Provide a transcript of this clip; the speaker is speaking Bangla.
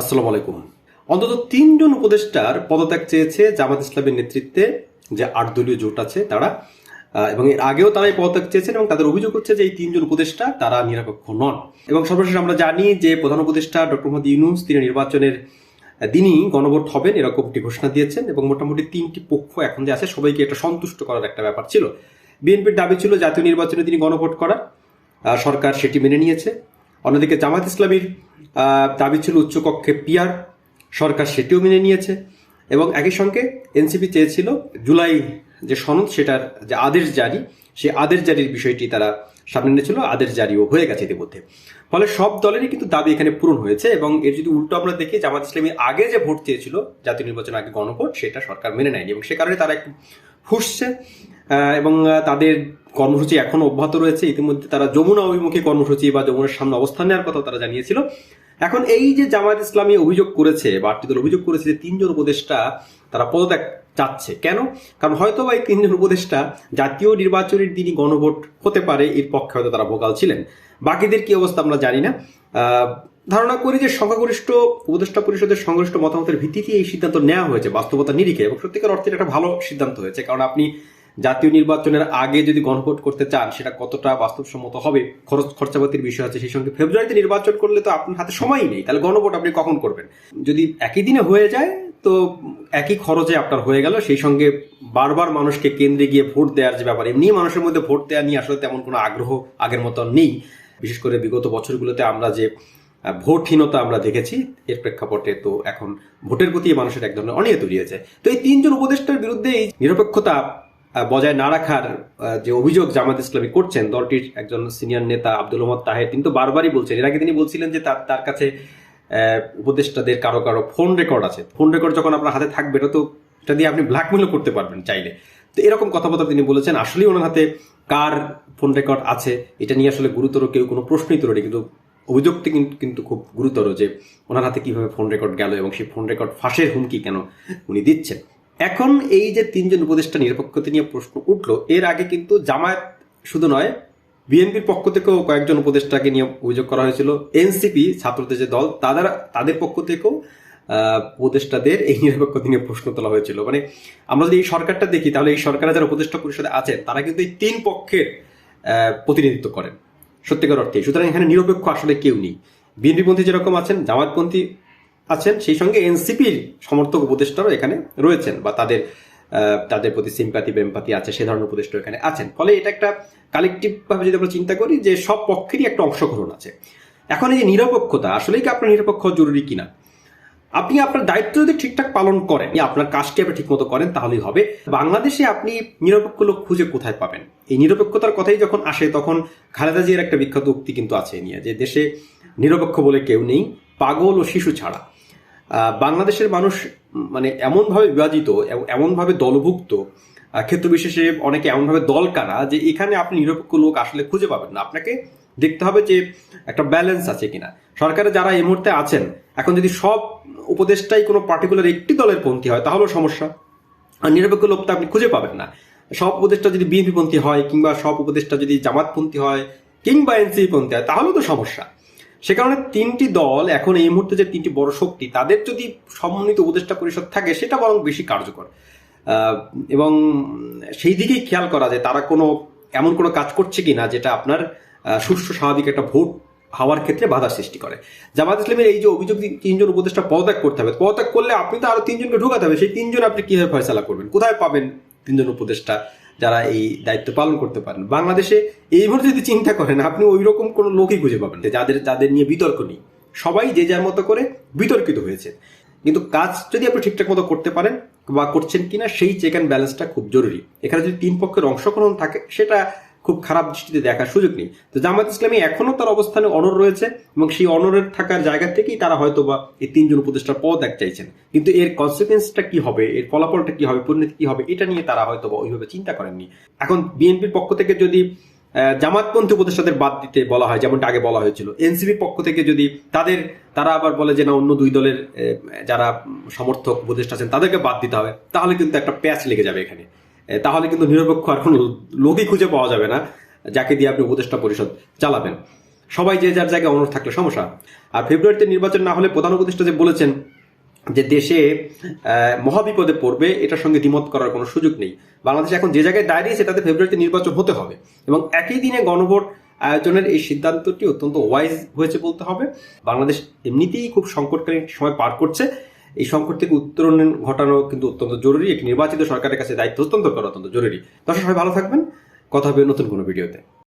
আসসালামু আলাইকুম। অন্তত তিনজন উপদেষ্টার পদত্যাগ চেয়েছে জামাত ইসলামের নেতৃত্বে যে আট দলীয় জোট আছে তারা এবং এর আগেও তারা এই পদত্যাগ চেয়েছেন এবং তাদের অভিযোগ হচ্ছে যে এই তিনজন উপদেষ্টা তারা নিরপেক্ষ নন। এবং সর্বশেষ আমরা জানি যে প্রধান উপদেষ্টা ডক্টর মোহাম্মদ ইউনুস, তিনি নির্বাচনের দিনই গণভোট হবেন, এরকম একটি ঘোষণা দিয়েছেন এবং মোটামুটি তিনটি পক্ষ এখন যে আছে সবাইকে এটা সন্তুষ্ট করার একটা ব্যাপার ছিল। বিএনপির দাবি ছিল জাতীয় নির্বাচনে তিনি গণভোট করার সরকার সেটি মেনে নিয়েছে। অন্যদিকে জামাত ইসলামীর দাবি ছিল উচ্চকক্ষে পিয়ার সরকার সেটিও মেনে নিয়েছে। এবং একই সঙ্গে এনসিপি চেয়েছিল জুলাই যে সনদ, সেটার যে আদেশ জারি, সেই আদেশ জারির বিষয়টি তারা সামনে এনেছিল, আদেশ জারিও হয়ে গেছে ইতিমধ্যে। ফলে সব দলেরই কিন্তু দাবি এখানে পূরণ হয়েছে এবং এর যদি উল্টো আমরা দেখি জামাত ইসলামী আগে যে ভোট চেয়েছিল জাতীয় নির্বাচন আগে গণভোট, সেটা সরকার মেনে নেয়নি এবং সে কারণে তারা একটু ফুসছে এবং তাদের কর্মসূচি এখনও অব্যাহত রয়েছে। ইতিমধ্যে তারা যমুনা অভিমুখী কর্মসূচি বা যমুনার সামনে অবস্থান নেওয়ার কথা তারা জানিয়েছিল। এখন এই যে জামায়াত ইসলামী অভিযোগ করেছে বা আটটি দল অভিযোগ করেছে যে তিনজন উপদেষ্টা তারা পদত্যাগ চাচ্ছে, কেন? কারণ হয়তো বা এই তিনজন উপদেষ্টা জাতীয় নির্বাচনের দিনই গণভোট হতে পারে, এর পক্ষে হয়তো তারা ভোকাল ছিলেন। বাকিদের কি অবস্থা আমরা জানি না। ধারণা করি যে সংখ্যাগরিষ্ঠ উপদেষ্টা পরিষদের সংশ্লিষ্ট মতামতের ভিত্তিতে এই সিদ্ধান্ত নেওয়া হয়েছে, বাস্তবতা নিরিখে, এবং সত্যিকার অর্থে একটা ভালো সিদ্ধান্ত হয়েছে। কারণ আপনি জাতীয় নির্বাচনের আগে যদি গণভোট করতে চান, সেটা কতটা বাস্তবসম্মত হবে, খরচ, খরচাপাতির বিষয় আছে, সেই সঙ্গে ফেব্রুয়ারিতে নির্বাচন করলে তো আপনার হাতে সময়ই নেই, তাহলে গণভোট আপনি কখন করবেন? যদি একই দিনে হয়ে যায়, তো একই খরচে আপনার হয়ে গেল, সেই সঙ্গে বারবার মানুষকে কেন্দ্রে গিয়ে ভোট দেওয়ার যে ব্যাপার এমনি মানুষের মধ্যে ভোট দেওয়া নিয়ে আসলে তেমন কোনো আগ্রহ আগের মতো নেই। বিশেষ করে বিগত বছরগুলোতে আমরা যে ভোটহীনতা আমরা দেখেছি। এর প্রেক্ষাপটে তো এখন ভোটের প্রতি মানুষের এক ধরনের অনীহা হয়েছে তো এই তিনজন উপদেষ্টার বিরুদ্ধে এই নিরপেক্ষতা বজায় না রাখার যে অভিযোগ জামাত ইসলামী করছেন, দলটির একজন সিনিয়র নেতা আব্দুল তাহের, তিনি তো বারবারই বলছেন, এর আগে তিনি বলছিলেন যে তার তার কাছে উপদেষ্টাদের কারও কারও ফোন রেকর্ড আছে। ফোন রেকর্ড যখন আপনার হাতে থাকবে, এটা তো এটা দিয়ে আপনি ব্ল্যাকমেলও করতে পারবেন চাইলে। তো এরকম কথাবার্তা তিনি বলেছেন, আসলেই ওনার হাতে কার ফোন রেকর্ড আছে, এটা নিয়ে আসলে গুরুতর কেউ কোনো প্রশ্নই তোলেনি, কিন্তু অভিযোগটি কিন্তু- খুব গুরুতর যে ওনার হাতে কীভাবে ফোন রেকর্ড গেল এবং সেই ফোন রেকর্ড ফাঁসের হুমকি কেন উনি দিচ্ছেন। এখন এই যে তিনজন উপদেষ্টা নিরপেক্ষতা নিয়ে প্রশ্ন উঠল, এর আগে কিন্তু জামায়াত শুধু নয়, বিএনপির পক্ষ থেকেও কয়েকজন উপদেষ্টাকে নিয়ে অভিযোগ করা হয়েছিল। এনসিপি, ছাত্রদের যে দল, তাদের তাদের পক্ষ থেকেও উপদেষ্টাদের এই নিরপেক্ষতা নিয়ে প্রশ্ন তোলা হয়েছিল। মানে আমরা যদি এই সরকারটা দেখি, তাহলে এই সরকারের যারা উপদেষ্টা পরিষদে আছেন, তারা কিন্তু এই তিন পক্ষের প্রতিনিধিত্ব করেন। সত্যিকার অর্থে। সুতরাং এখানে নিরপেক্ষ আসলে কেউ নেই। বিএনপিপন্থী যেরকম আছেন জামাতপন্থী আছেন, সেই সঙ্গে এনসিপির সমর্থক উপদেষ্টারও এখানে রয়েছেন বা তাদের তাদের প্রতি সিম্পাতি বেম্পাতি আছে, সে ধরনের উপদেষ্টা এখানে আছেন। ফলে এটা একটা কালেকটিভ ভাবে যদি আমরা চিন্তা করি যে সব পক্ষেরই একটা অংশগ্রহণ আছে। এখন এই যে নিরপেক্ষতা, আসলেই কি আপনার নিরপেক্ষ জরুরি কিনা? আপনি আপনার দায়িত্ব যদি ঠিকঠাক পালন করেন আপনার কাজটি আপনি ঠিকমতো করেন, তাহলেই হবে। বাংলাদেশে আপনি নিরপেক্ষ লোক খুঁজে কোথায় পাবেন? এই নিরপেক্ষতার কথাই যখন আসে, তখন খালেদা জিয়ার একটা বিখ্যাত উক্তি কিন্তু আছে নিয়ে, যে দেশে নিরপেক্ষ বলে কেউ নেই, পাগল ও শিশু ছাড়া। বাংলাদেশের মানুষ মানে এমনভাবে বিভাজিত এমনভাবে দলভুক্ত ক্ষেত্র বিশেষে অনেকে এমনভাবে দল কারা যে এখানে আপনি নিরপেক্ষ লোক আসলে খুঁজে পাবেন না। আপনাকে দেখতে হবে যে একটা ব্যালেন্স আছে কিনা। সরকারে যারা এই মুহূর্তে আছেন, এখন যদি সব উপদেষ্টাই কোনো পার্টিকুলার একটি দলের পন্থী হয়, তাহলেও সমস্যা। আর নিরপেক্ষ লোক তো আপনি খুঁজে পাবেন না। সব উপদেষ্টা যদি বিএনপি পন্থী হয়, কিংবা সব উপদেষ্টা যদি জামাতপন্থী হয়, কিংবা এনসিপি পন্থী হয়, তাহলেও তো সমস্যা। সে কারণে তিনটি দল এখন এই মুহূর্তে যে তিনটি বড় শক্তি, তাদের যদি সমন্বিত উপদেষ্টা পরিষদ থাকে, সেটা বরং বেশি কার্যকর। এবং সেই দিকেই খেয়াল করা যায়, তারা কোনো এমন কোনো কাজ করছে কিনা, যেটা আপনার সুষ্ঠু স্বাভাবিক একটা ভোট হওয়ার ক্ষেত্রে বাধা সৃষ্টি করে। জামাত ইসলামের এই যে অভিযোগ তিনজন উপদেষ্টা পদত্যাগ করতে হবে, পদত্যাগ করলে আপনি তো আরও তিনজনকে ঢুকাতে হবে, সেই তিনজন আপনি কীভাবে ফয়সালা করবেন? কোথায় পাবেন তিনজন উপদেষ্টা যারা এই দায়িত্ব পালন করতে পারেন? বাংলাদেশে এই মুহূর্তে যদি চিন্তা করেন, আপনি ওই রকম কোনো লোকই খুঁজে পাবেন যাদের যাদের নিয়ে বিতর্ক নেই। সবাই যে যার মতো করে বিতর্কিত হয়েছে। কিন্তু কাজ যদি আপনি ঠিকঠাক মতো করতে পারেন বা করছেন কিনা, সেই চেক অ্যান্ড ব্যালেন্সটা খুব জরুরি। এখানে যদি তিন পক্ষের অংশগ্রহণ থাকে, সেটা খুব খারাপ দৃষ্টিতে দেখার সুযোগ নেই। তো জামাত ইসলামী এখনও তার অবস্থানে অনর রয়েছে এবং সেই অনরের থাকার জায়গা থেকেই তারা হয়তো বা এই তিনজন উপদেষ্টার পদ এক চাইছেন। কিন্তু এর কনসিকুয়েন্সটা কি হবে, এর ফলাফলটা কি হবে, পরিণতি কি হবে, এটা নিয়ে তারা হয়তো বা ওইভাবে চিন্তা করেননি। এখন বিএনপির পক্ষ থেকে যদি জামাতপন্থী উপদেষ্টাদের বাদ দিতে বলা হয়, যেমনটা আগে বলা হয়েছিল এনসিপি পক্ষ থেকে যদি তাদের, তারা আবার বলে যে না, অন্য দুই দলের যারা সমর্থক, উপদেষ্টা আছেন, তাদেরকে বাদ দিতে হবে, তাহলে কিন্তু একটা প্যাচ লেগে যাবে এখানে। তাহলে কিন্তু নিরপেক্ষ আর কোনো লোকই খুঁজে পাওয়া যাবে না, যাকে দিয়ে আপনি উপদেষ্টা পরিষদ চালাবেন। সবাই যে যার জায়গায় অনুরোধ থাকলে সমস্যা। আর ফেব্রুয়ারিতে নির্বাচন না হলে প্রধান উপদেষ্টা যে বলেছেন যে দেশে মহাবিপদে পড়বে, এটার সঙ্গে দ্বিমত করার কোনো সুযোগ নেই। বাংলাদেশ এখন যে জায়গায় দাঁড়িয়ে সেটাতে ফেব্রুয়ারিতে নির্বাচন হতে হবে। এবং একই দিনে গণভোট আয়োজনের এই সিদ্ধান্তটি অত্যন্ত ওয়াইজ হয়েছে বলতে হবে। বাংলাদেশ এমনিতেই খুব সংকটকালীন সময় পার করছে। এই সংকট থেকে উত্তরণ ঘটানো কিন্তু অত্যন্ত জরুরি। একটি নির্বাচিত সরকারের কাছে দায়িত্ব হস্তান্তর করা অত্যন্ত জরুরি। দর্শক, সবাই ভালো থাকবেন। কথা হবে নতুন কোনো ভিডিওতে।